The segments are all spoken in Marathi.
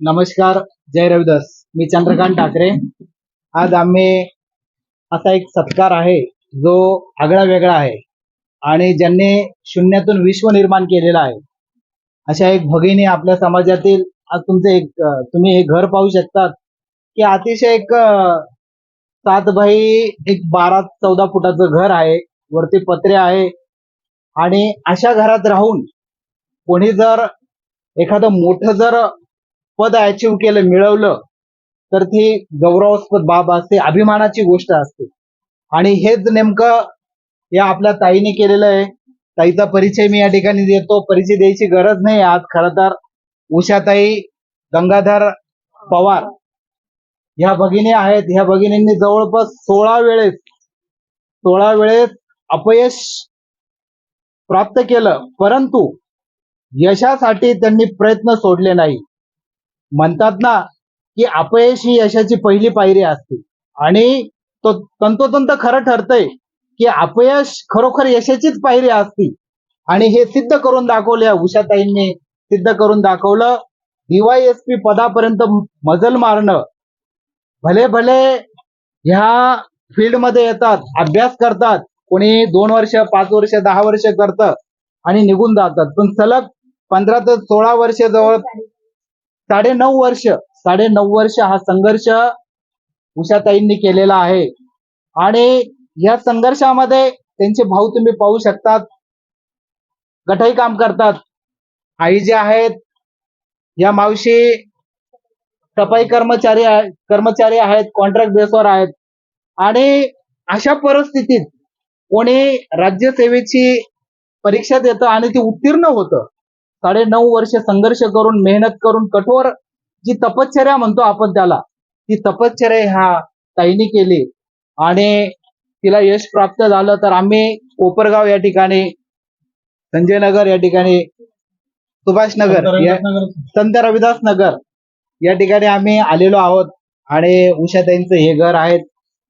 नमस्कार जय रविदास. मी चंद्रकांत ठाकरे. आज आम्ही असा एक सत्कार आहे जो आगळा वेगळा आहे आणि ज्यांनी शून्यातून विश्व निर्माण केलेलं आहे. अशा एक भगिनी आपल्या समाजातील आज तुमचे एक तुम्ही हे घर पाहू शकतात की अतिशय एक सात बाई एक बारा चौदा फुटाचं घर आहे वरती पत्रे आहे आणि अशा घरात राहून कोणी जर एखादं मोठं जर पद अचीव केलं मिळवलं तर ती गौरवास्पद बाब असते अभिमानाची गोष्ट असते. आणि हेच नेमकं या आपल्या ताईने केलेलं आहे. ताईचा परिचय मी या ठिकाणी देतो. परिचय द्यायची गरज नाही. आज खर तर उषाताई गंगाधर पवार ह्या भगिनी आहेत. ह्या भगिनींनी जवळपास सोळा वेळेस सोळा वेळेस अपयश प्राप्त केलं. परंतु यशासाठी त्यांनी प्रयत्न सोडले नाही. म्हणतात ना की अपयश ही यशाची पहिली पायरी असते. आणि तो तंतोतंत खरं ठरतंय की अपयश खरोखर यशाचीच पायरी असती. आणि हे सिद्ध करून दाखवले उषाताईंनी. सिद्ध करून दाखवलं डीवायएसपी पदापर्यंत मजल मारणं. भले भले ह्या फील्डमध्ये येतात अभ्यास करतात कोणी दोन वर्ष पाच वर्ष दहा वर्ष करतं आणि निघून जातात. पण सलग पंधरा ते सोळा वर्ष जवळ. साडे नऊ वर्ष. साडे नऊ वर्ष हा संघर्ष उषाताईंनी केलेला आहे. आणि या संघर्षामध्ये त्यांचे भाऊ तुम्ही पाहू शकतात. गटही काम करतात. आई जे आहेत या मावशी सफाई कर्मचारी कर्मचारी आहेत कॉन्ट्रॅक्ट बेसवर आहेत. आणि अशा परिस्थितीत कोणी राज्यसेवेची परीक्षा देतं आणि ती उत्तीर्ण होतं. साडे नऊ वर्ष संघर्ष करून मेहनत करून कठोर जी तपश्चर्या म्हणतो आपण त्याला ती तपश्चर्या ह्या ताईने केली. आणि तिला यश प्राप्त झालं तर आम्ही कोपरगाव या ठिकाणी संजय नगर या ठिकाणी सुभाष नगर संत रविदास नगर या ठिकाणी आम्ही आलेलो आहोत. आणि उषाताईंचं हे घर आहेत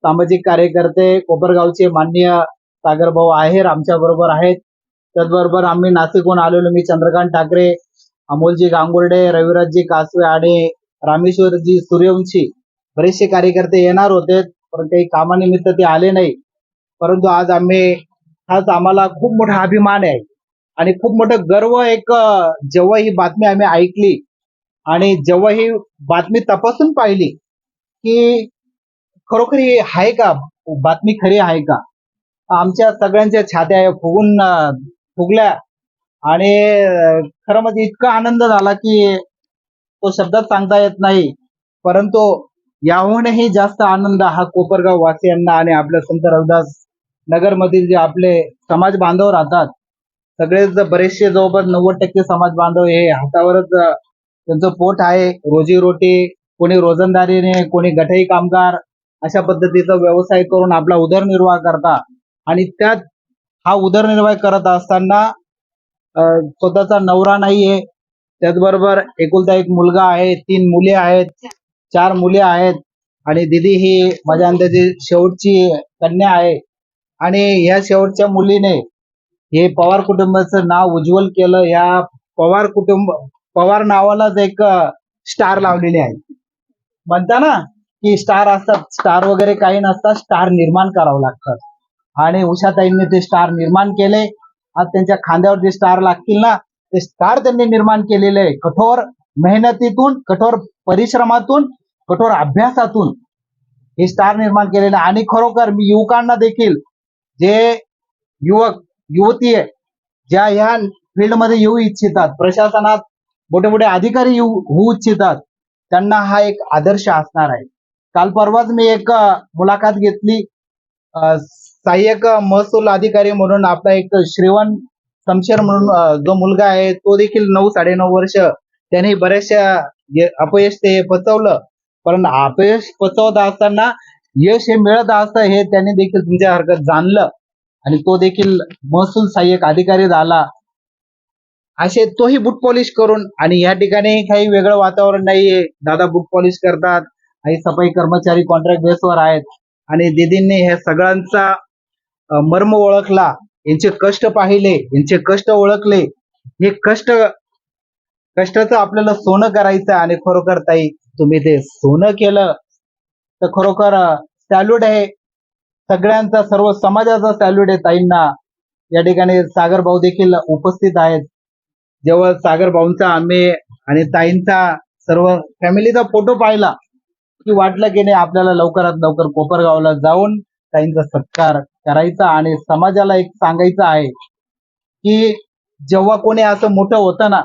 सामाजिक कार्यकर्ते कोपरगावचे माननीय सागरभाऊ आहेर आमच्या बरोबर आहेत. त्याचबरोबर आम्ही नाशिकहून आलेलो मी चंद्रकांत ठाकरे अमोलजी गांगुर्डे रविराजजी कासवे आणि रामेश्वरजी सूर्यवंशी. बरेचसे कार्यकर्ते येणार होते पण काही कामानिमित्त ते आले नाही. परंतु आज आम्ही हाच आम्हाला खूप मोठा अभिमान आहे. आणि खूप मोठं गर्व एक जेव्हा ही बातमी आम्ही ऐकली आणि जेव्हा ही बातमी तपासून पाहिली की खरोखर ही आहे का? बातमी खरी आहे का? आमच्या सगळ्यांच्या छात्या फुगून फुगल्या. आणि खरं म्हणजे इतका आनंद झाला की तो शब्दात सांगता येत नाही. परंतु याहूनही जास्त आनंद हा कोपरगाव वासियांना आणि आपल्या संत रविदास नगरमधील जे आपले समाज बांधव राहतात सगळेच बरेचसे जवळपास नव्वद टक्के समाज बांधव हे हातावरच त्यांचं पोट आहे. रोजीरोटी कोणी रोजंदारीने कोणी गठई कामगार अशा पद्धतीचा व्यवसाय करून आपला उदरनिर्वाह करता. आणि त्यात हा उदरनिर्वाह करत असताना स्वतःचा नवरा नाहीये. त्याचबरोबर एकुलता एक मुलगा आहे तीन मुले आहेत चार मुले आहेत आणि दिदी ही माझ्या अंदाजे शेवटची कन्या आहे. आणि ह्या शेवटच्या मुलीने हे पवार कुटुंबाचं नाव उज्ज्वल केलं. या पवार कुटुंब पवार नावालाच एक स्टार लावलेली आहे. म्हणता ना की स्टार असतात स्टार वगैरे काही नसतात स्टार निर्माण करावं लागतात. आणि उषाताईंनी ते स्टार निर्माण केले. आज त्यांच्या खांद्यावर जे स्टार लागतील ना ते स्टार त्यांनी निर्माण केलेले आहे. कठोर मेहनतीतून कठोर परिश्रमातून कठोर अभ्यासातून हे स्टार निर्माण केलेले आणि खरोखर मी युवकांना देखील जे युवक युवती आहे ज्या ह्या फील्डमध्ये येऊ इच्छितात प्रशासनात मोठे मोठे अधिकारी येऊ होऊ इच्छितात त्यांना हा एक आदर्श असणार आहे. काल परवाच मी एक मुलाखत घेतली. सहाय्यक महसूल अधिकारी म्हणून आपला एक श्रीवन समशेर म्हणून जो मुलगा आहे तो देखील नऊ साडेनऊ वर्ष त्याने बऱ्याचशा अपयश ते पचवलं. पण अपयश पचवत असताना यश हे मिळत असतं हे त्यांनी देखील तुमच्या हरकत जाणलं. आणि तो देखील महसूल सहाय्यक अधिकारी झाला. असे तोही बूट पॉलिश करून आणि या ठिकाणी काही वेगळं वातावरण नाहीये. दादा बूट पॉलिश करतात. काही सफाई कर्मचारी कॉन्ट्रॅक्ट बेसवर आहेत. आणि दिदींनी हे सगळ्यांचा मर्म ओळखला यांचे कष्ट पाहिले यांचे कष्ट ओळखले. हे कष्ट कष्टाचं आपल्याला सोनं करायचं आणि खरोखर ताई तुम्ही ते सोनं केलं. तर खरोखर सॅल्यूट आहे. सगळ्यांचा सर्व समाजाचा सॅल्यूट आहे ताईंना. या ठिकाणी सागर भाऊ देखील उपस्थित आहेत. जेव्हा सागर भाऊंचा आम्ही आणि ताईंचा सर्व फॅमिलीचा फोटो पाहिला की वाटलं की नाही आपल्याला लवकरात लवकर कोपरगावला जाऊन ताईंचा सत्कार करायचा आणि समाजाला एक सांगायचं आहे की जेव्हा कोणी असं मोठं होतं ना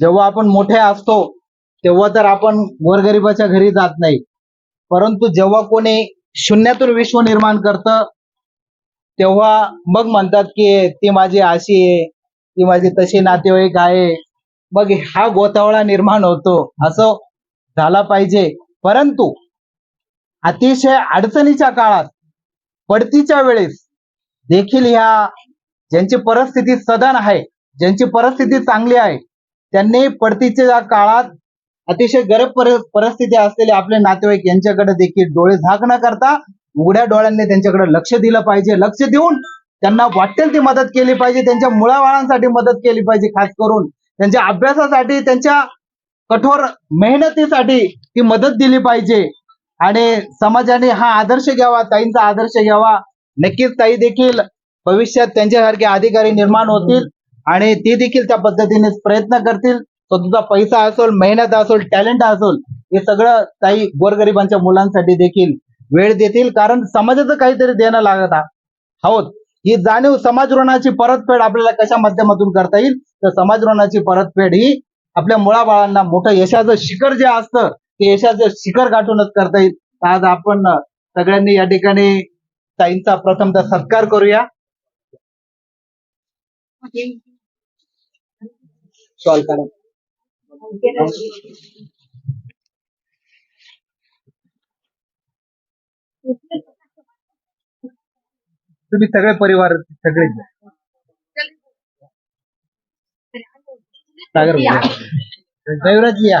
जेव्हा आपण मोठे असतो तेव्हा तर आपण गोरगरिबाच्या घरी जात नाही. परंतु जेव्हा कोणी शून्यातून विश्व निर्माण करतं तेव्हा मग म्हणतात की ती माझी अशी आहे ती माझी तशी नातेवाईक आहे. मग हा गोतावळा निर्माण होतो. असं झाला पाहिजे. परंतु अतिशय अडचणीच्या काळात पडतीच्या वेळेस देखील ह्या ज्यांची परिस्थिती सदन आहे ज्यांची परिस्थिती चांगली आहे त्यांनी पडतीच्या काळात अतिशय गरीब परिस्थिती असलेले आपले नातेवाईक यांच्याकडे देखील डोळे झाक न करता उघड्या डोळ्यांनी त्यांच्याकडे लक्ष दिलं पाहिजे. लक्ष देऊन त्यांना वाटेल ती मदत केली पाहिजे त्यांच्या मुळावाळांसाठी मदत केली पाहिजे खास करून त्यांच्या अभ्यासासाठी त्यांच्या कठोर मेहनतीसाठी ती मदत दिली पाहिजे. आणि समाजाने हा आदर्श घ्यावा ताईंचा आदर्श घ्यावा. नक्कीच ताई देखील भविष्यात त्यांच्यासारखे अधिकारी निर्माण होतील आणि ते देखील त्या पद्धतीने प्रयत्न करतील. तुझा पैसा असेल मेहनत असेल टॅलेंट असेल हे सगळं ताई गोरगरिबांच्या मुलांसाठी देखील वेळ देतील. कारण समाजाचं काहीतरी देणं लागत आहोत. ही जाणीव समाज ऋणाची परतफेड आपल्याला कशा माध्यमातून करता येईल? तर समाज ऋणाची परतफेड ही आपल्या मुळाबाळांना मोठं यशाचं शिखर जे असतं ते यशाचं शिखर गाठूनच करता येईल. आज आपण सगळ्यांनी या ठिकाणी ताईंचा प्रथमतः सत्कार करूया. शॉल करा. तुम्ही सगळे परिवार सगळे सागर दैवराज या.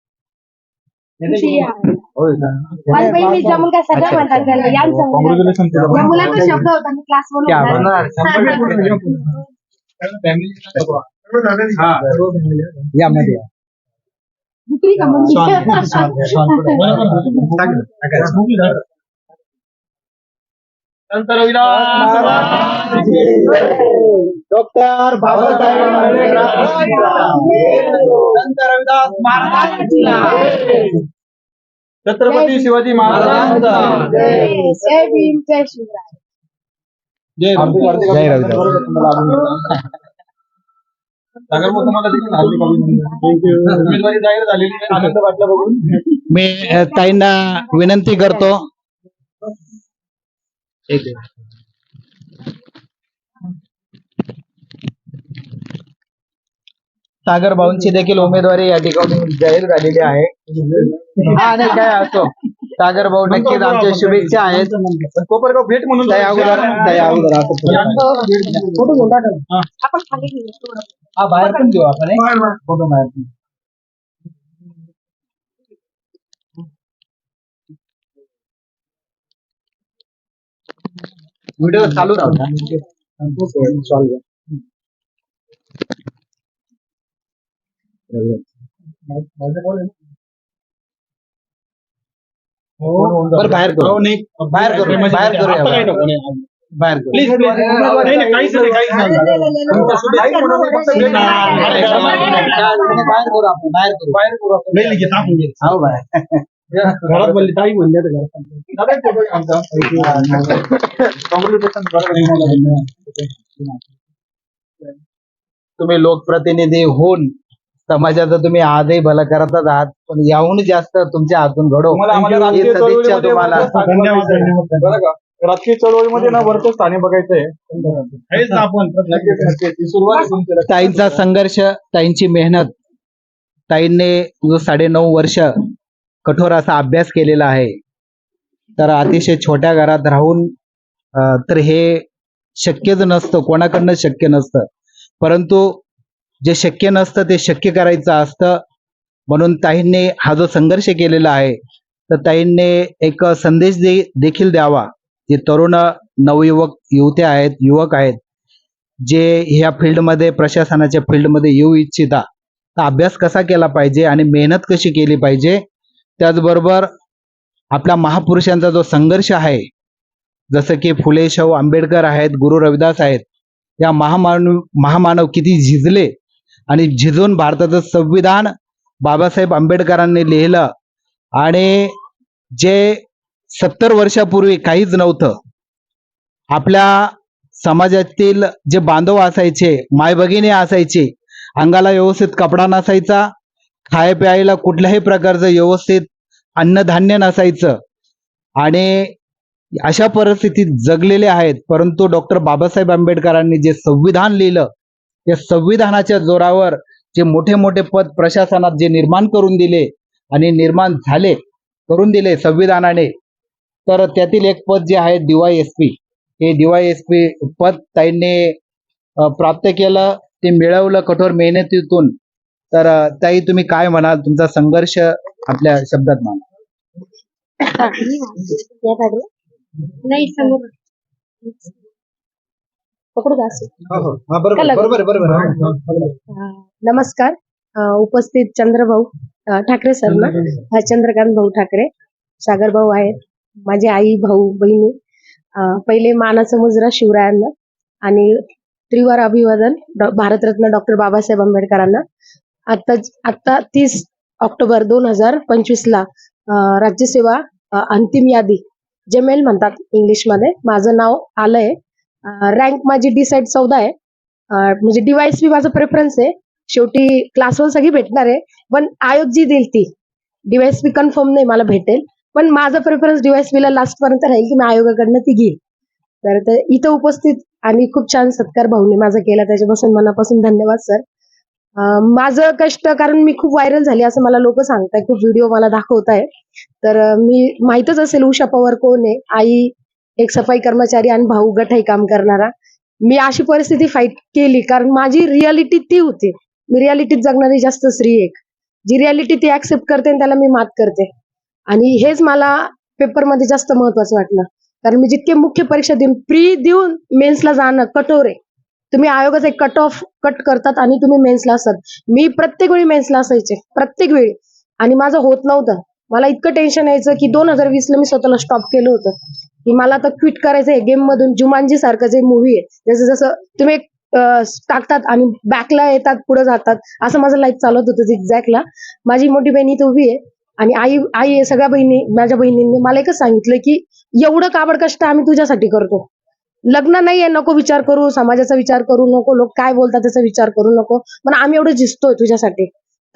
सगळं म्हणतात या मुलाचा शब्द होता मी क्लास म्हणून हा. दुसरी डॉक्टर बाबासाहेब आंबेडकर. संत रविदास महाराजांचा छत्रपती शिवाजी महाराजांचा जय भीम जय शिवराय जय हार्दिक हार्दिक जय अभिनंदन. रविदास. तुम्हाला अभिनंदन. सागर भाऊ, तुम्हाला देखील हार्दिक अभिनंदन. उमेदवारी जाहीर झालेली आहे. आनंद वाटला बघून मी अ, ताईंना विनंती करतो एक. सागर भाऊंची देखील उमेदवारी या ठिकाणी जाहीर झालेली आहे. हा नाही काय असो सागर भाऊ नक्कीच आमच्या शुभेच्छा आहेत. कोपरगाव भेट म्हणून अगोदर अगोदर असं हा. बाहेर पण घेऊ आपण. फोटो बाहेर पण. व्हिडिओ चालू राहू बाहेर करू बाहेर करू बाहेर करूया बाहेर बाहेर करू प्लीज प्लीज नाही नाही काहीच नाही काहीच नाही तुमच्या शुभेच्छा म्हणून फक्त भेट बाहेर करू आपण बाहेर करू बाहेर करू आपण. नाही लिखित आपण घे. हो बाहेर घरात बोलली ताई म्हणली आता घरात दादा, एक फोटो आमचा. Congratulations, बरं. तुम्ही लोकप्रतिनिधी होऊन समाजाचं तुम्ही आजही भलं करतच आहात पण याहून जास्त तुमच्या हातून घडो. तुम्हाला आम्हाला ही राजकीय सदिच्छा चळवळीमध्ये तुम्हाला. धन्यवाद धन्यवाद. बरं का? राजकीय चळवळीमध्ये ना वरचं स्थानी बघायचं आहे आहेच ना आपण. नक्कीच नक्कीच. ही सुरुवात आहे तुमची. राजकीय ताईंचा संघर्ष ताईंची मेहनत. ताईंनी जो साडेनऊ वर्ष कठोर असा अभ्यास केलेला आहे तर अतिशय छोट्या घरात राहून अं, तर हे शक्यच नसतं कोणाकडनं शक्य नसतं. परंतु जे शक्य नसतं ते शक्य करायचं असतं. म्हणून ताईंनी हा जो संघर्ष केलेला आहे तर ताईंनी एक संदेश दे देखील द्यावा. जे तरुण नवयुवक युवती आहेत युवक आहेत जे ह्या फील्डमध्ये प्रशासनाच्या फील्डमध्ये येऊ इच्छिता तर अभ्यास कसा केला पाहिजे आणि मेहनत कशी केली पाहिजे? त्याचबरोबर आपल्या महापुरुषांचा जो संघर्ष आहे जसं की फुले शाहू आंबेडकर आहेत गुरु रविदास आहेत या महामानव महामानव किती झिजले आणि झिजून भारताचं संविधान बाबासाहेब आंबेडकरांनी लिहिलं. आणि जे सत्तर वर्षापूर्वी काहीच नव्हतं आपल्या समाजातील जे बांधव असायचे माय भगिनी असायचे अंगाला व्यवस्थित कपडा नसायचा खाय प्यायला कुठल्याही प्रकारचं व्यवस्थित अन्नधान्य नसायचं. आणि अशा परिस्थितीत जगलेले आहेत परंतु डॉक्टर बाबासाहेब आंबेडकरांनी जे संविधान लिहिलं या संविधानाच्या जोरावर जे मोठे मोठे पद प्रशासनात जे निर्माण करून दिले आणि निर्माण झाले करून दिले संविधानाने तर त्यातील एक पद जे आहे डीवाय एस पी. हे डीवाय एस पी पद ताईंनी प्राप्त केलं ते मिळवलं कठोर मेहनतीतून. तर ताई तुम्ही काय म्हणाल? तुमचा संघर्ष आपल्या शब्दात माना नाही समोर पकडू का असं? बरोबर कला- बरोबर बरोबर अं, नमस्कार. अं, उपस्थित चंद्रभाऊ अं, ठाकरे सर ना? हा चंद्रकांत भाऊ ठाकरे. सागर भाऊ आहेत. माझे आई भाऊ बहिणी. अं, पहिले मानाचा मुजरा शिवरायांना आणि त्रिवार अभिवादन डॉ- भारतरत्न डॉक्टर बाबासाहेब आंबेडकरांना. आता आता तीस ऑक्टोबर दोन हजार पंचवीस ला अं, राज्यसेवा अं, अंतिम यादी जेमेल म्हणतात इंग्लिशमध्ये. माझं नाव आलंय. रँक माझी डी साईड चौदा आहे. म्हणजे डिवाइस बी माझं प्रेफरन्स आहे. शेवटी क्लास वन सगळी भेटणार आहे. पण आयोग जी देईल ती डिवाइस बी कन्फर्म नाही मला भेटेल. पण माझा प्रेफरन्स डिवाइस बीला लास्ट पर्यंत राहील की मी आयोगाकडनं ती घेईल. तर इथं उपस्थित आणि खूप छान सत्कार भाऊने माझा केला. त्याच्यापासून मनापासून धन्यवाद सर माझं कष्ट कारण मी खूप व्हायरल झाली असं मला लोक सांगताय खूप व्हिडिओ मला दाखवत आहे तर मी माहितच असेल उषा पवार कोण आहे आई एक सफाई कर्मचारी आणि भाऊ गठाई काम करणारा. मी अशी परिस्थिती फाईट केली कारण माझी रियालिटी ती होती. मी रियालिटीत जगणारी जास्त स्त्री एक. जी रियालिटी ती ऍक्सेप्ट करते आणि त्याला मी मात करते. आणि हेच मला पेपरमध्ये जास्त महत्वाचं वाटलं. कारण मी जितके मुख्य परीक्षा देऊन प्री देऊन मेन्सला जाणं कठोर आहे. तुम्ही आयोगाचा एक कट ऑफ कट करतात आणि तुम्ही मेन्सला असतात. मी प्रत्येक वेळी मेन्सला असायचे प्रत्येक वेळी. आणि माझं होत नव्हतं. मला इतकं टेन्शन यायचं की दोन हजार वीसला मी स्वतःला स्टॉप केलं होतं. की मला आता क्विट करायचं आहे गेम मधून. जुमानजी सारखं जे मूवी आहे जसं जसं तुम्ही टाकतात आणि बॅकला येतात पुढे जातात असं माझं लाईफ चालत होतं एक्झॅक्टला माझी मोठी बहिणी तर उभी आहे आणि आई आई आहे सगळ्या बहिणी माझ्या बहिणींनी मला एकच सांगितलं की एवढं काबड कष्ट आम्ही तुझ्यासाठी करतो. लग्न नाहीये नको विचार करू समाजाचा विचार करू नको लोक काय बोलतात त्याचा विचार करू नको पण आम्ही एवढं झिजतोय तुझ्यासाठी.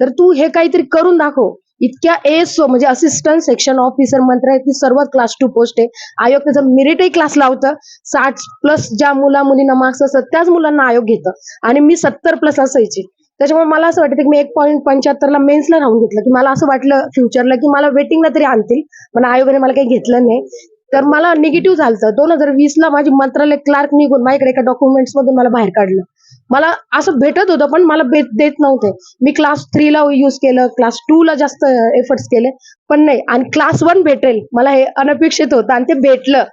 तर तू हे काहीतरी करून दाखव. इतक्या एसओ म्हणजे असिस्टंट सेक्शन ऑफिसर मंत्र्याची सर्वात क्लास टू पोस्ट आहे. आयोग त्याचं मेरिटही क्लास लावतं. साठ प्लस ज्या मुला मुलींना मार्क्स असतात त्याच मुलांना आयोग घेतं. आणि मी सत्तर प्लस असायची त्याच्यामुळे मला असं वाटतं की मी एक पॉईंट पंच्याहत्तरला मेन्सला राहून घेतलं. की मला असं वाटलं फ्युचरला की मला वेटिंगला तरी आणतील पण आयोगाने मला काही घेतलं नाही. तर मला निगेटिव्ह झालं दोन हजार वीस ला माझी मंत्रालय क्लार्क निघून माझ्याकडे एका डॉक्युमेंट्स मधून मला बाहेर काढलं. मला असं भेटत होतं पण मला भेट देत नव्हते. मी क्लास थ्रीला यूज केलं क्लास टूला जास्त एफर्ट्स केले पण नाही. आणि क्लास वन भेटेल. मला हे अनपेक्षित होतं आणि ते भेटलं.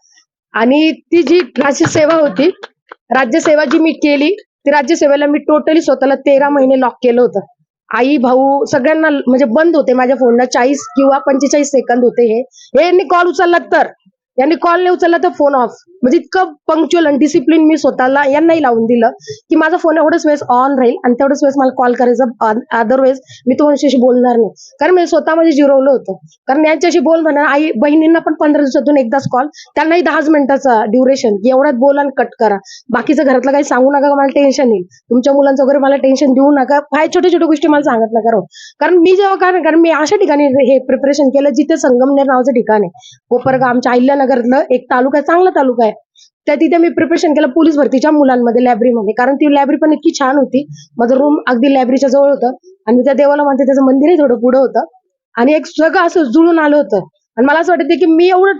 आणि ती जी राज्यसेवा होती राज्यसेवा जी मी केली ती राज्यसेवेला मी टोटली स्वतःला तेरा महिने लॉक केलं होतं. आई भाऊ सगळ्यांना म्हणजे बंद होते माझ्या फोनला चाळीस किंवा पंचेचाळीस सेकंद होते हे. हे यांनी कॉल उचलला तर. यांनी कॉल नाही उचलला तर फोन ऑफ म्हणजे इतकं पंक्च्युअल आणि डिसिप्लिन मी स्वतःला यांनाही लावून दिलं की माझा फोन एवढंच वेळेस ऑन राहील आणि तेवढंच वेळेस मला कॉल करायचा अदरवाईज मी तुमच्याशी बोलणार नाही. कारण मी स्वतःमध्ये जिरवलं होतं. कारण यांच्याशी बोल म्हणा आई बहिणींना पण पंधरा दिवसातून एकदाच कॉल त्यांनाही दहाच मिनिटाचा ड्युरेशन की एवढ्यात बोला आणि कट करा. बाकीचं घरातलं काही सांगू नका मला टेन्शन येईल. तुमच्या मुलांचं वगैरे मला टेन्शन देऊ नका. काय छोट्या छोट्या गोष्टी मला सांगत नका कारण मी जेव्हा कारण कारण मी अशा ठिकाणी हे प्रिपरेशन केलं जिथे संगमनेर नावाचं ठिकाण आहे. कोपरगाव आमच्या आईला नगरातलं एक तालुका आहे चांगला तालुका आहे. त्या तिथे मी प्रिपरेशन केलं पोलीस भरतीच्या मुलांमध्ये लायब्ररीमध्ये कारण ती लायब्ररी पण इतकी छान होती. माझं रूम अगदी लायब्ररीच्या जवळ होतं. आणि मी त्या देवाला म्हणते त्याचं मंदिरही थोडं पुढं होतं. आणि एक सगळं असं जुळून आलं होतं. आणि मला असं वाटतं की मी एवढं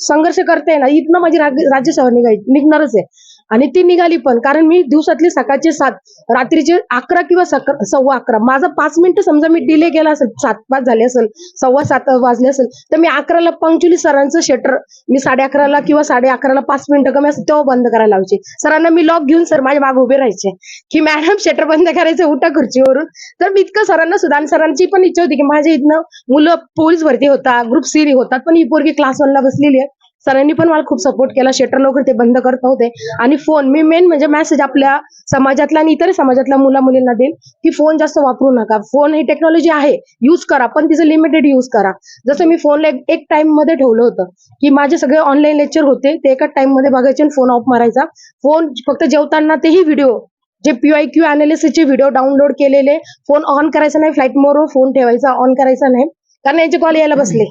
संघर्ष करते ना इथनं माझी राज्यसभा निघाय निघणारच आहे. आणि ती निघाली पण. कारण मी दिवसातले सकाळचे सात रात्रीचे अकरा किंवा सव्वा अकरा माझा पाच मिनिटं समजा मी डिले गेला असेल सात पाच झाले असेल सव्वा सात वाजले असेल तर मी अकराला पंक्च्युअली सरांचं शटर मी साडे अकराला किंवा साडे अकराला पाच मिनिटं कमी असं तेव्हा बंद करायला लावायचे सरांना मी लॉक घेऊन सर माझ्या मागे उभे राहायचे. की मॅडम शटर बंद करायचं उठा खुर्चीवरून. तर मी इतकं सरांना सुद्धा आणि सरांची पण इच्छा होती की माझ्या इथनं मुलं पोलीस भरती होतात ग्रुप सी होतात पण ही पोरगी क्लास वनला बसलेली आहे. सरांनी पण मला खूप सपोर्ट केला. शटर लवकर ते बंद करत नव्हते. आणि फोन मी मेन म्हणजे मेसेज आपल्या समाजातल्या आणि इतर समाजातल्या मुला मुलींना देईन की फोन जास्त वापरू नका. फोन ही टेक्नॉलॉजी आहे. युज करा पण तिचं लिमिटेड युज करा. जसं मी फोनला एक, एक टाइममध्ये ठेवलं होतं की माझे सगळे ऑनलाईन लेक्चर होते. ते एकाच टाइममध्ये बघायचे आणि फोन ऑफ मारायचा. फोन फक्त जेवताना तेही व्हिडिओ जे पीआय क्यू अनालिसिसचे व्हिडिओ डाउनलोड केलेले फोन ऑन करायचा नाही. फ्लाईट मोरवर फोन ठेवायचा ऑन करायचा नाही. कारण यांचे कॉल यायला बसले.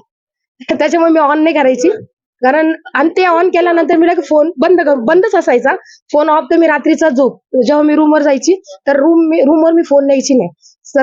त्याच्यामुळे मी ऑन नाही करायची. कारण आणि ते ऑन केल्यानंतर मी लगेच फोन बंद कर बंदच असायचा. फोन ऑफ तर मी रात्रीचा झोप जेव्हा मी रूमवर जायची तर रूम मी रूमवर मी फोन न्यायची नाही.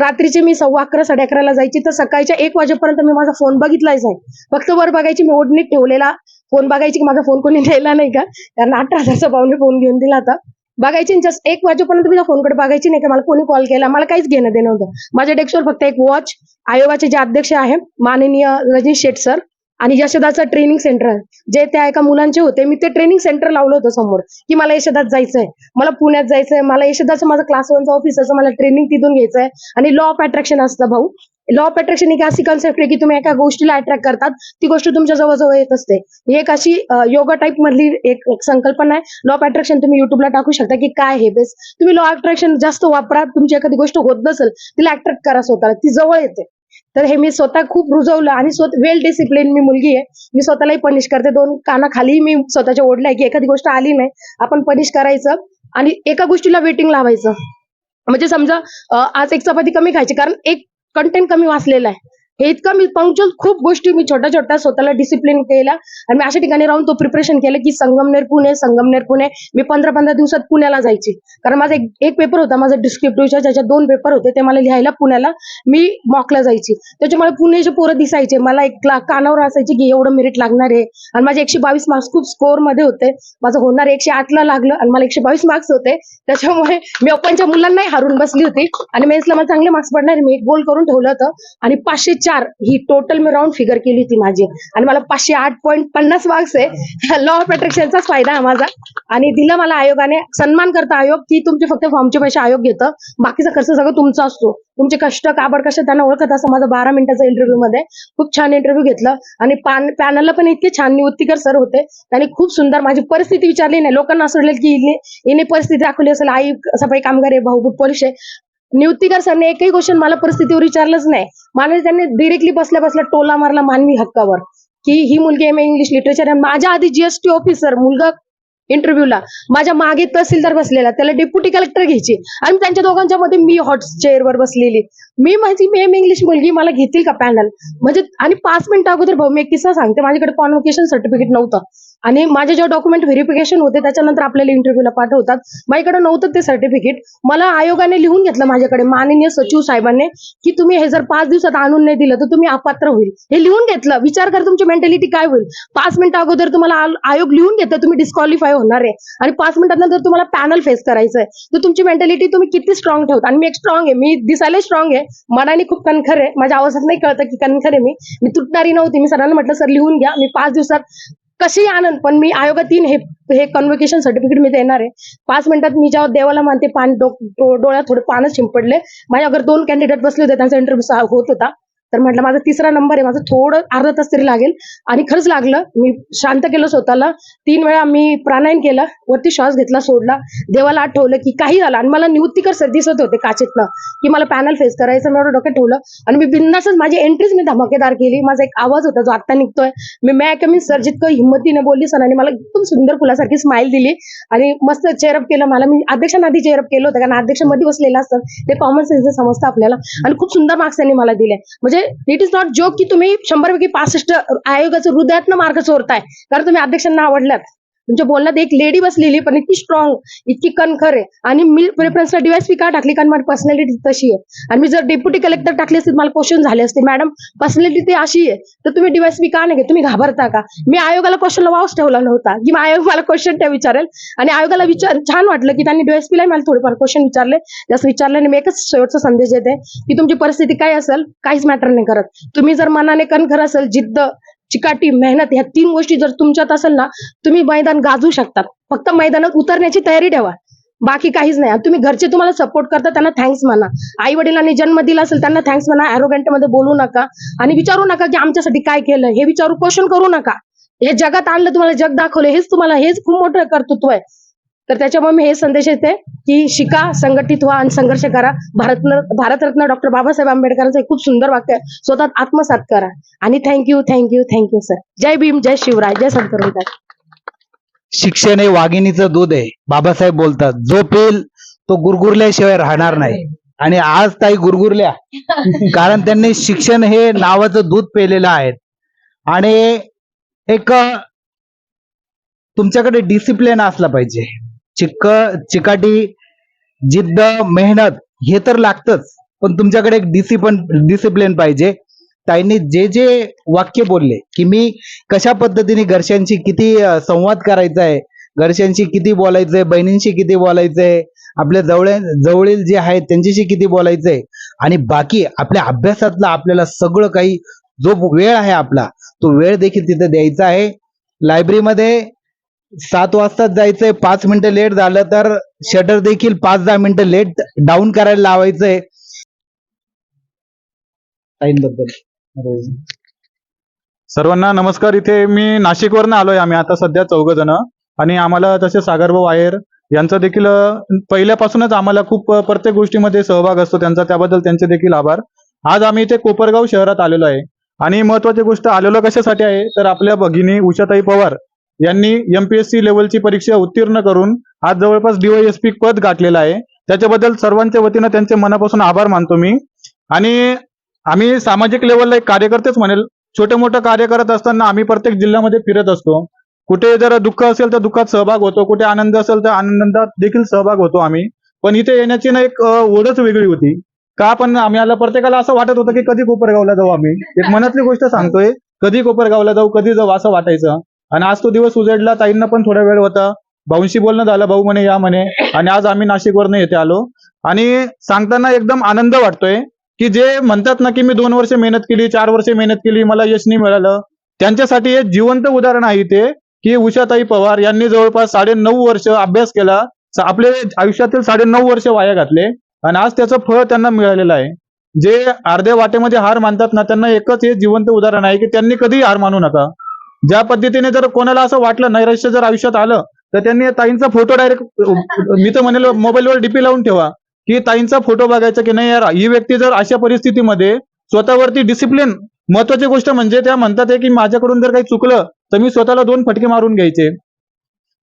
रात्रीचे मी सव्वा अकरा साडे अकराला जायची तर सकाळच्या एक वाजेपर्यंत मी माझा फोन बघितलाच नाही फक्त वर बघायची मी ओढणीत ठेवलेला. फोन बघायची की माझा फोन कोणी नेला नाही का? कारण अठरा हजारचा पाहुणे फोन घेऊन दिला होता. बघायची जस्ट एक वाजेपर्यंत मी फोनकडे बघायची नाही का? मला कोणी कॉल केला? मला काहीच घेणं देणं होतं माझ्या डेस्कवर फक्त एक वॉच आयोगाचे जे अध्यक्ष आहे माननीय रजनीश शेठ सर आणि यशदाचं ट्रेनिंग सेंटर जे त्या एका मुलांचे होते मी ते ट्रेनिंग सेंटर लावलं होतं समोर की मला यशदात जायचंय. मला पुण्यात जायचंय मला यशदाचं माझं क्लास वनचं ऑफिस असं मला ट्रेनिंग तिथून घ्यायचंय. आणि लॉ ऑफ अट्रॅक्शन असतं भाऊ. लॉ ऑफ अट्रॅक्शन एक अशी कन्सेप्ट आहे की तुम्ही एका गोष्टीला अट्रॅक्ट करतात ती गोष्ट तुमच्या जवळजवळ येत असते. ही एक अशी योगा टाईप मधली एक एक संकल्पना आहे. लॉ ऑफ अट्रॅक्शन तुम्ही युट्यूबला टाकू शकता की काय हे बेस तुम्ही लॉ ऑफ अट्रॅक्शन जास्त वापरा तुमची एखादी गोष्ट होत नसेल तिला अट्रॅक्ट करा स्वतःला ती जवळ येते. तर हे मी स्वतः खूप रुजवलं आणि स्वतः वेल डिसिप्लिन मी मुलगी आहे. मी स्वतःलाही पनिश करते. दोन कानाखाली मी स्वतःच्या ओढल्या की एखादी गोष्ट आली नाही आपण पनिश करायचं आणि एका गोष्टीला वेटिंग लावायचं. म्हणजे समजा आज एक चपाती कमी खायची कारण एक कंटेंट कमी वाचलेला आहे. हे इतकं मी पंक्चुअल खूप गोष्टी मी छोट्या छोट्या स्वतःला डिसिप्लिन केल्या. आणि मी अशा ठिकाणी राहून तो प्रिपरेशन केलं की संगमनेर पुणे संगमनेर पुणे. मी पंधरा पंधरा दिवसात पुण्याला जायची. कारण माझा एक पेपर होता माझा डिस्क्रिप्टिव्हचा ज्याच्यात दोन पेपर होते ते मला लिहायला पुण्याला मी मॉकला जायची. त्याच्यामुळे पुणेचे पोरं दिसायचे. मला एक कानावर असायचे की एवढं मेरिट लागणार आहे. आणि माझे एकशे बावीस मार्क्स खूप स्कोअरमध्ये होते. माझं होणार एकशे आठला लागलं आणि मला एकशे बावीस मार्क्स होते. त्याच्यामुळे मी ओपनच्या मुलांनाही हारून बसली होती. आणि मेन्सला मला चांगले मार्क्स पडणार मी एक गोल करून ठेवलं होतं. आणि पाचशे चार ही टोटल मी राऊंड फिगर केली होती माझी. आणि मला पाचशे आठ पॉईंट पन्नास मार्क्स आहे. लॉ ऑफ अट्रॅक्शनचाच फायदा आहे माझा. आणि दिलं मला आयोगाने. सन्मान करता आयोग की तुमचे फक्त फॉर्मचे पैसे आयोग घेतं. बाकीचा खर्च सगळं तुमचा असतो. तुमचे कष्ट काबड कष्ट त्यांना ओळखत असं माझा बारा मिनिटाचा इंटरव्ह्यू मध्ये. खूप छान इंटरव्ह्यू घेतलं. आणि पॅनलला पण इतके छान निवृत्तीकर सर होते. त्यांनी खूप सुंदर माझी परिस्थिती विचारली नाही. लोकांना असं वाटलं की हिने हिने परिस्थिती दाखवली असेल. आई सफाई कामगार आहे भाऊ पोलीस आहे. नियुक्तीकर सरने एकही क्वेश्चन मला परिस्थितीवर विचारलंच नाही. मला त्यांनी डिरेक्टली बसल्या बसल्या टोला मारला मानवी हक्कावर. की ही मुलगी एम इंग्लिश लिटरेचर आहे. माझ्या आधी जीएसटी ऑफिसर मुलगा इंटरव्ह्यूला माझ्या मागे तहसीलदार बसलेला त्याला डेप्युटी कलेक्टर घ्यायची. आणि त्यांच्या दोघांच्या मध्ये मी हॉट चेअरवर बसलेली. मी माझी एम इंग्लिश मुलगी मला घेतील का पॅनल म्हणजे आणि पाच मिनिटं अगोदर भाऊ मी एक किस्सा सांगते. माझ्याकडे कॉन्व्होकेशन सर्टिफिकेट नव्हतं. आणि माझे जेव्हा डॉक्युमेंट व्हेरिफिकेशन होते त्याच्यानंतर आपल्याला इंटरव्ह्यूला पाठवतात. माझ्याकडे नव्हतं ते सर्टिफिकेट मला आयोगाने लिहून घेतलं माझ्याकडे. माननीय सचिव साहेबांनी की तुम्ही हे जर पाच दिवसात आणून नाही दिलं तर तुम्ही अपात्र होईल. हे लिहून घेतलं. विचार कर तुमची मेंटॅलिटी काय होईल. पाच मिनिटं अगोदर तुम्हाला आयोग लिहून घेतं तुम्ही डिस्क्वालिफाय होणार आहे. आणि पाच मिनिटानंतर तुम्हाला पॅनल फेस करायचं आहे तर तुमची मेंटॅलिटी तुम्ही किती स्ट्रॉंग ठेवता? आणि मी एक स्ट्रॉंग आहे. मी दिसायला स्ट्रॉंग आहे. मनाने खूप कणखर आहे. माझ्या आवाजात नाही कळतं की कणखर आहे मी. मी तुटणारी नव्हती. मी सरांना म्हटलं सर लिहून घ्या. मी पाच दिवसात कशी आनंद पण मी आयोगातील हे हे कन्व्होकेशन सर्टिफिकेट मी देणार आहे. पाच मिनिटात मी जेव्हा देवाला मानते पान डोळ्यात थोडे पानं शिंपडले. माझ्या अगर दोन कॅन्डिडेट बसले होते त्यांचा इंटरव्ह्यू होत होता. तर म्हटलं माझा तिसरा नंबर आहे. माझं थोडं अर्धा तास तरी लागेल. आणि खरंच लागलं. मी शांत केलं स्वतःला. तीन वेळा मी प्राणायाम केला. वरती श्वास घेतला सोडला. देवाला आठवलं की काही झालं. आणि मला निवृत्तीकर सर दिसत होते काचेतनं की मला पॅनल फेस करायचं. मी एवढं डोक्यात ठेवलं. आणि मी बिंदासच माझी एंट्रीच मी धमाकेदार केली. माझा एक आवाज होता जो आता निघतोय. मी मॅ कमी सर जितकं हिंमतीने बोलली सरांनी मला एकदम सुंदर फुलासारखी स्माईल दिली. आणि मस्त चेअरअप केलं मला. मी अध्यक्षांना आधी चेअरअप केलं होतं. कारण अध्यक्षमध्ये बसलेलं असतं. ते कॉमन सेन्स समजतं आपल्याला. आणि खूप सुंदर मार्क्स त्यांनी मला दिले. म्हणजे म्हणजे इट इज नॉट जोक की तुम्ही शंभरपैकी पासष्ट आयोगाचं हृदयातनं मार्ग चोरताय. कारण तुम्ही अध्यक्षांना आवडलात. तुमच्या बोलण्यात एक लेडी बसलेली पण इतकी स्ट्रॉंग इतकी कणखर आहे. आणि मी प्रेफरन्सला डीवायसपी का टाकली? कारण माझी पर्सनॅलिटी तशी आहे. आणि मी जर डेप्युटी कलेक्टर टाकली असते मला क्वेश्चन झाले असते. मॅडम पर्सनॅलिटी ती अशी आहे. तर तुम्ही डीवायसपी का नाही तुम्ही घाबरता का? मी आयोगाला क्वेश्चनला वावस ठेवला नव्हता. की आयोग मला क्वेश्चन त्या विचारेल. आणि आयोगाला विचार छान वाटलं की त्यांनी डीएसपीला मला थोडेफार क्वेश्चन विचारले. जास्त विचारले आणि मी एकच शेवटचा संदेश देते की तुमची परिस्थिती काय असेल? काहीच मॅटर नाही करत. तुम्ही जर मनाने कणखर असेल जिद्द चिकाटी मेहनत ह्या तीन गोष्टी जर तुमच्यात असेल ना तुम्ही मैदान गाजू शकतात. फक्त मैदानात उतरण्याची तयारी ठेवा. बाकी काहीच नाही. तुम्ही घरचे तुम्हाला सपोर्ट करता त्यांना थँक्स म्हणा. आई वडिलांनी जन्म दिला असेल त्यांना थँक्स म्हणा. अरोगंटमध्ये बोलू नका. आणि विचारू नका की आमच्यासाठी काय केलं. हे विचारू क्वेश्चन करू नका. हे जगात आणलं तुम्हाला जग दाखवलं. हेच तुम्हाला हेच खूप मोठं कर्तृत्व आहे. तर त्याच्यामुळे मी हे संदेश येते की शिका संघटित व्हा आणि संघर्ष करा. भारतरत्न भारतरत्न डॉक्टर बाबासाहेब आंबेडकरांचं खूप सुंदर वाक्य आहे. स्वतः आत्मसात करा. आणि thank you thank you thank you sir जय भीम जय शिवराय जय संत शिक्षण हे वाघिणीचं दूध आहे. बाबासाहेब बोलतात जो पेल तो गुरगुरल्याशिवाय राहणार नाही. आणि आज ताई गुरगुरल्या. कारण त्यांनी शिक्षण हे नावाचं दूध पेलेलं आहे. आणि एक तुमच्याकडे डिसिप्लिन असला पाहिजे. चिक्क चिकाटी जिद्द मेहनत हे तर लागतच. पण तुमच्याकडे एक डिसिप्लिन डिसिप्लिन पाहिजे. ताईंनी जे जे वाक्य बोलले की मी कशा पद्धतीने घरच्यांशी किती संवाद करायचा आहे घरच्यांशी किती बोलायचंय बहिणींशी किती बोलायचंय आपल्या जवळ जवळील जे आहेत त्यांच्याशी किती बोलायचंय आणि बाकी आपल्या अभ्यासातला आपल्याला सगळं काही जो वेळ आहे आपला तो वेळ देखील तिथे द्यायचा आहे. लायब्ररीमध्ये सात वाजताच जायचंय पाच मिनिटं लेट झालं तर शटर देखील पाच दहा मिनिटं लेट डाऊन करायला लावायचंय. बद्दल. सर्वांना नमस्कार. इथे मी नाशिकवरनं आलोय आम्ही. आता सध्या चौघ जण आणि आम्हाला तसे सागरभाऊ वायर यांचा देखील पहिल्यापासूनच आम्हाला खूप प्रत्येक गोष्टीमध्ये सहभाग असतो त्यांचा. त्याबद्दल त्यांचे देखील आभार. आज आम्ही इथे कोपरगाव शहरात आलेलो आहे. आणि महत्वाची गोष्ट आलेलो कशासाठी आहे? तर आपल्या भगिनी उषाताई पवार. यांनी एमपीएससी लेवलची परीक्षा उत्तीर्ण करून आज जवळपास डीवायएसपी पद गाठलेलं आहे. त्याच्याबद्दल सर्वांच्या वतीनं त्यांचे मनापासून आभार मानतो मी. आणि आम्ही सामाजिक लेवलला एक कार्यकर्तेच म्हणेल. छोटे मोठं कार्य करत असताना आम्ही प्रत्येक जिल्ह्यामध्ये फिरत असतो. कुठे जर दुःख असेल तर दुःखात सहभाग होतो. कुठे आनंद असेल तर आनंदात देखील सहभाग होतो आम्ही. पण इथे येण्याची ना एक ओढच वेगळी होती. का पण आम्हाला प्रत्येकाला असं वाटत होतं की कधी कोपरगावला जाऊ आम्ही. एक मनातली गोष्ट सांगतोय. कधी कोपरगावला जाऊ कधी जाऊ असं वाटायचं. आणि आज तो दिवस उजडला ताईंना पण थोडा वेळ होता. भाऊंशी बोलणं झालं भाऊ म्हणे या म्हणे. आणि आज आम्ही नाशिकवरनं येथे आलो. आणि सांगताना एकदम आनंद वाटतोय की जे म्हणतात ना की मी दोन वर्ष मेहनत केली चार वर्ष मेहनत केली मला यश नाही मिळालं. त्यांच्यासाठी हे जिवंत उदाहरण आहे ते की उषाताई पवार यांनी जवळपास साडे नऊ वर्ष अभ्यास केला. आपले आयुष्यातील साडे नऊ वर्ष वाया घातले. आणि आज त्याचं फळ त्यांना मिळालेलं आहे. जे अर्ध्या वाटेमध्ये हार मानतात ना त्यांना एकच हे जिवंत उदाहरण आहे की त्यांनी कधीही हार मानू नका. ज्या पद्धतीने जर कोणाला असं वाटलं नैराश्य जर आयुष्यात आलं तर त्यांनी ताईंचा फोटो डायरेक्ट मी तर म्हणेल मोबाईलवर डीपी लावून ठेवा की ताईंचा फोटो बघायचा की नाही यार ही व्यक्ती जर अशा परिस्थितीमध्ये स्वतःवरती डिसिप्लिन महत्वाची गोष्ट म्हणजे त्या म्हणतात की माझ्याकडून जर काही चुकलं तर मी स्वतःला दोन फटके मारून घ्यायचे.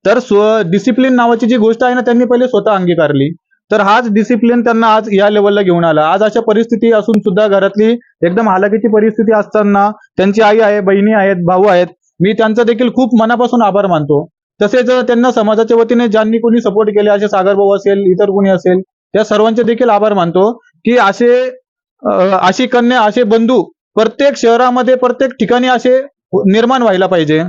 तर स्व डिसिप्लिन नावाची जी गोष्ट आहे ना त्यांनी पहिले स्वतः अंगीकारली. तर हाच डिसिप्लिन त्यांना आज या लेवलला घेऊन आला. आज अशा परिस्थिती असून सुद्धा घरातली एकदम हालाकीची परिस्थिती असताना त्यांची आई आहे बहिणी आहेत भाऊ आहेत मी त्यांचा देखील खूप मनापासून आभार मानतो. तसेच त्यांना समाजाच्या वतीने ज्यांनी कोणी सपोर्ट केले असे सागर भाऊ असेल इतर कोणी असेल त्या सर्वांचे देखील आभार मानतो की असे अशी कन्या असे बंधू प्रत्येक शहरामध्ये प्रत्येक ठिकाणी असे निर्माण व्हायला पाहिजे.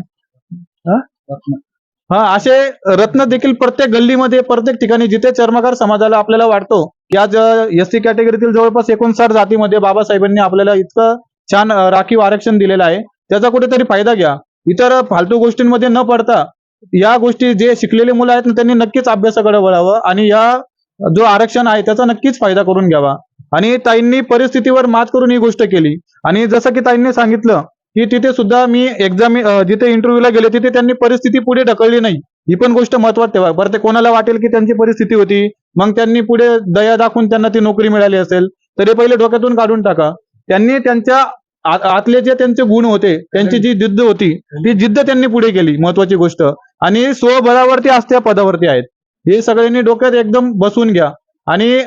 हा? असे रत्न देखील प्रत्येक गल्लीमध्ये प्रत्येक ठिकाणी जिथे चर्मकार समाजाला आपल्याला वाटतो की आज एस सी कॅटेगरीतील जवळपास एकोणसाठ जातीमध्ये बाबासाहेबांनी आपल्याला इतकं छान राखीव आरक्षण दिलेलं आहे. त्याचा कुठेतरी फायदा घ्या. इतर फालतू गोष्टींमध्ये न पडता या गोष्टी जे शिकलेले मुलं आहेत ना त्यांनी नक्कीच अभ्यासाकडे वळावं आणि या जो आरक्षण आहे त्याचा नक्कीच फायदा करून घ्यावा. आणि ताईंनी परिस्थितीवर मात करून ही गोष्ट केली. आणि जसं की ताईंनी सांगितलं की तिथे सुद्धा मी एक्झाम जिथे इंटरव्ह्यूला गेले तिथे त्यांनी परिस्थिती पुढे ढकलली नाही. ही पण गोष्ट महत्वात ठेवा. बरं ते कोणाला वाटेल की त्यांची परिस्थिती होती मग त्यांनी पुढे दया दाखवून त्यांना ती नोकरी मिळाली असेल तरी पहिले डोक्यातून काढून टाका. त्यांनी त्यांच्या आतले जे त्यांचे गुण होते त्यांची जी जिद्द होती ती जिद्द त्यांनी पुढे केली महत्वाची गोष्ट. आणि स्वबळावरती असत्या पदावरती आहेत. हे सगळ्यांनी डोक्यात एकदम बसून घ्या. आणि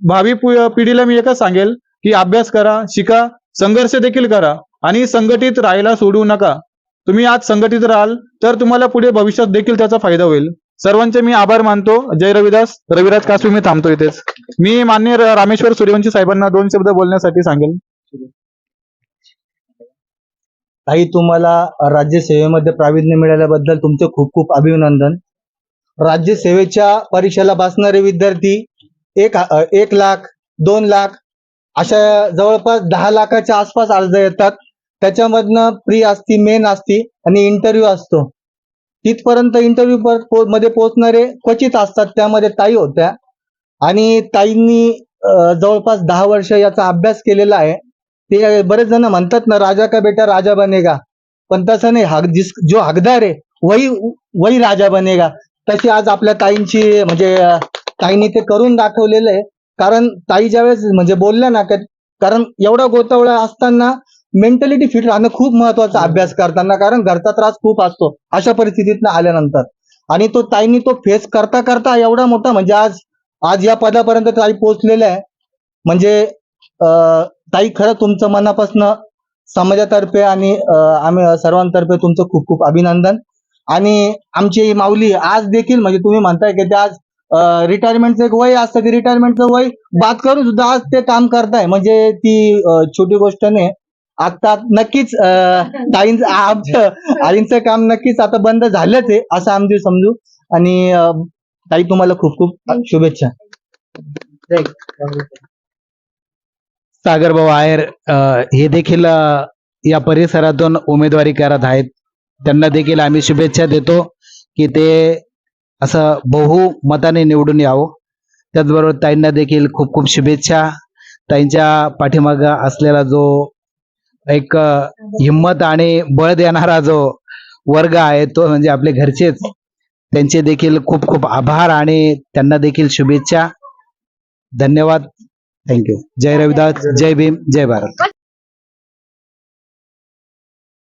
भावी पिढीला मी एकच सांगेल की अभ्यास करा शिका संघर्ष देखील करा. आणि संघटित राहायला सोडू नका. तुम्ही आज संघटित राहाल तर तुम्हाला पुढे भविष्यात देखील त्याचा फायदा होईल. सर्वांचे मी आभार मानतो. जय रविदास. रविराज कासू मी थांबतो इथेच. मी मान्य रामेश्वर सूर्यवंशी साहेबांना दोन शब्द बोलण्यासाठी सांगेल. ताई तुम्हाला राज्यसेवेमध्ये प्रावीण्य मिळाल्याबद्दल तुमचे खूप खूप अभिनंदन. राज्यसेवेच्या परीक्षेला बसणारे विद्यार्थी एक एक लाख दोन लाख अशा जवळपास दहा लाखाच्या आसपास अर्ज येतात. त्याच्यामधनं प्री असती मेन असती आणि इंटरव्ह्यू असतो. तिथपर्यंत इंटरव्ह्यू मध्ये पोहोचणारे क्वचित असतात त्यामध्ये ताई होत्या. आणि ताईंनी जवळपास दहा वर्ष याचा अभ्यास केलेला आहे. ते बरेच जण म्हणतात ना राजा का बेटा राजा बनेगा. पण तसं नाही. हक जिस जो हकदार आहे वही वही राजा बनेगा. तशी आज आपल्या ताईंची म्हणजे ताईंनी ते करून दाखवलेलं आहे. कारण ताई ज्यावेळेस म्हणजे बोलल्या ना कारण एवढा गोतावळा असताना मेंटॅलिटी फिट राहणं खूप महत्त्वाचा अभ्यास करताना. कारण घरचा त्रास खूप असतो अशा परिस्थितीतनं आल्यानंतर. आणि तो ताईंनी तो फेस करता करता एवढा मोठा म्हणजे आज आज या पदापर्यंत ताई पोहोचलेल्या आहे. म्हणजे अं, ताई खरं तुमचं मनापासून समाजातर्फे आणि आम्ही सर्वांतर्फे तुमचं खूप खूप अभिनंदन. आणि आमची माऊली आज देखील म्हणजे तुम्ही म्हणताय की ते आज रिटायरमेंटचं एक वय असतं की रिटायरमेंटचं वय बात करून सुद्धा आज ते काम करताय. म्हणजे ती छोटी गोष्ट नाही. आता नक्कीच ताईंच आमचं आईंचं काम नक्कीच आता बंद झालंच आहे असं आमची समजू. आणि ताई तुम्हाला खूप खूप शुभेच्छा. सागर भाऊ हे देखील या परिसरातून उमेदवारी करत आहेत. त्यांना देखील आम्ही शुभेच्छा देतो की ते असं बहुमताने निवडून यावं. त्याचबरोबर ताईंना देखील खूप खूप शुभेच्छा. ताईंच्या पाठीमाग असलेला जो एक हिंमत आणि बळ देणारा जो वर्ग आहे तो म्हणजे आपले घरचेच त्यांचे देखील खूप खूप आभार आणि त्यांना देखील शुभेच्छा. धन्यवाद. थँक्यू जय रविदास जय भीम जय भारत